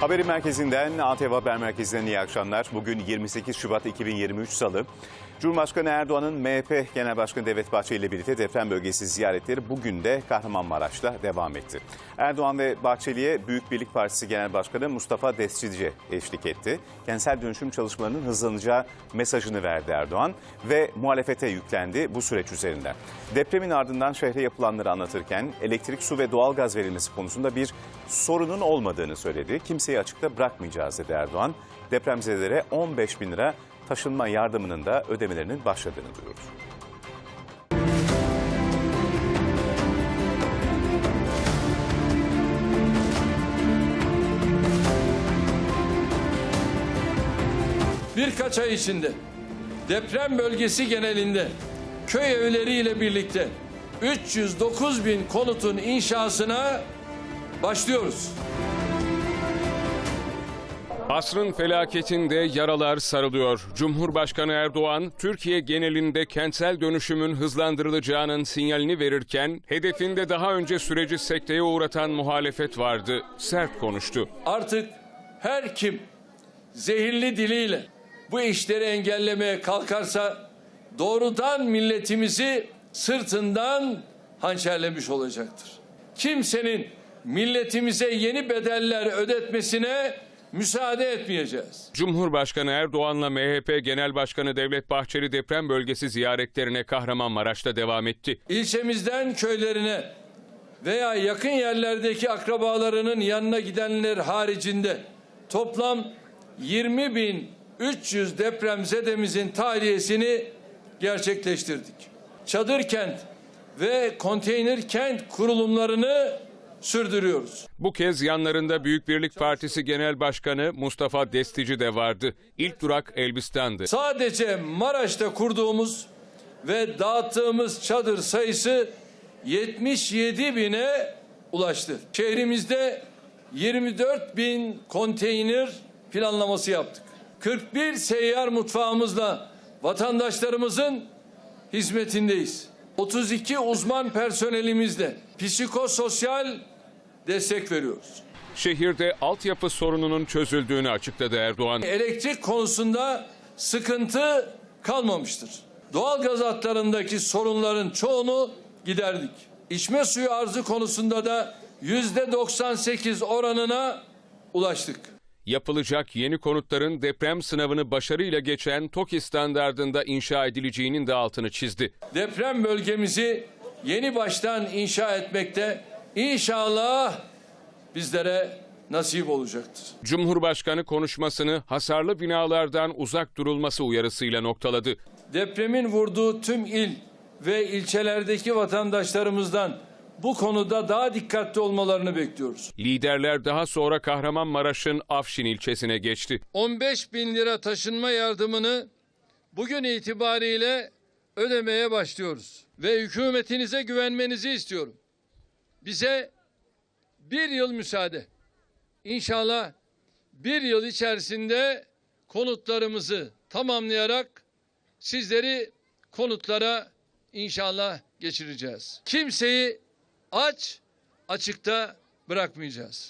Haberin merkezinden ATV Haber Merkezi'nden iyi akşamlar. Bugün 28 Şubat 2023 Salı. Cumhurbaşkanı Erdoğan'ın MHP Genel Başkanı Devlet Bahçeli ile birlikte deprem bölgesi ziyaretleri bugün de Kahramanmaraş'ta devam etti. Erdoğan ve Bahçeli'ye Büyük Birlik Partisi Genel Başkanı Mustafa Destici eşlik etti. Kentsel dönüşüm çalışmalarının hızlanacağı mesajını verdi Erdoğan ve muhalefete yüklendi bu süreç üzerinden. Depremin ardından şehre yapılanları anlatırken elektrik, su ve doğalgaz verilmesi konusunda bir sorunun olmadığını söyledi. Kimseyi açıkta bırakmayacağız dedi Erdoğan. Depremzedelere 15 bin lira taşınma yardımının da ödemelerinin başladığını duyurdu. birkaç ay içinde deprem bölgesi genelinde köy evleriyle birlikte 309 bin konutun inşasına başlıyoruz. Asrın felaketinde yaralar sarılıyor. Cumhurbaşkanı Erdoğan, Türkiye genelinde kentsel dönüşümün hızlandırılacağının sinyalini verirken, hedefinde daha önce süreci sekteye uğratan muhalefet vardı. Sert konuştu. Artık her kim zehirli diliyle bu işleri engellemeye kalkarsa doğrudan milletimizi sırtından hançerlemiş olacaktır. Kimsenin milletimize yeni bedeller ödetmesine müsaade etmeyeceğiz. Cumhurbaşkanı Erdoğan'la MHP Genel Başkanı Devlet Bahçeli deprem bölgesi ziyaretlerine Kahramanmaraş'ta devam etti. İlçemizden köylerine veya yakın yerlerdeki akrabalarının yanına gidenler haricinde toplam 20.300 depremzedemizin tahliyesini gerçekleştirdik. Çadır kent ve konteyner kent kurulumlarını sürdürüyoruz. Bu kez yanlarında Büyük Birlik Partisi Genel Başkanı Mustafa Destici de vardı. İlk durak Elbistan'dı. Sadece Maraş'ta kurduğumuz ve dağıttığımız çadır sayısı 77 bine ulaştı. Şehrimizde 24 bin konteyner planlaması yaptık. 41 seyyar mutfağımızla vatandaşlarımızın hizmetindeyiz. 32 uzman personelimizle psikososyal destek veriyoruz. Şehirde altyapı sorununun çözüldüğünü açıkladı Erdoğan. elektrik konusunda sıkıntı kalmamıştır. Doğalgaz hatlarındaki sorunların çoğunu giderdik. İçme suyu arzı konusunda da yüzde 98 oranına ulaştık. Yapılacak yeni konutların deprem sınavını başarıyla geçen TOKİ standardında inşa edileceğinin de altını çizdi. Deprem bölgemizi yeni baştan inşa etmekte inşallah bizlere nasip olacaktır. Cumhurbaşkanı konuşmasını hasarlı binalardan uzak durulması uyarısıyla noktaladı. Depremin vurduğu tüm il ve ilçelerdeki vatandaşlarımızdan bu konuda daha dikkatli olmalarını bekliyoruz. Liderler daha sonra Kahramanmaraş'ın Afşin ilçesine geçti. 15 bin lira taşınma yardımını bugün itibariyle ödemeye başlıyoruz. Ve hükümetinize güvenmenizi istiyorum. Bize bir yıl müsaade. İnşallah bir yıl içerisinde konutlarımızı tamamlayarak sizleri konutlara inşallah geçireceğiz. Kimseyi aç açıkta bırakmayacağız.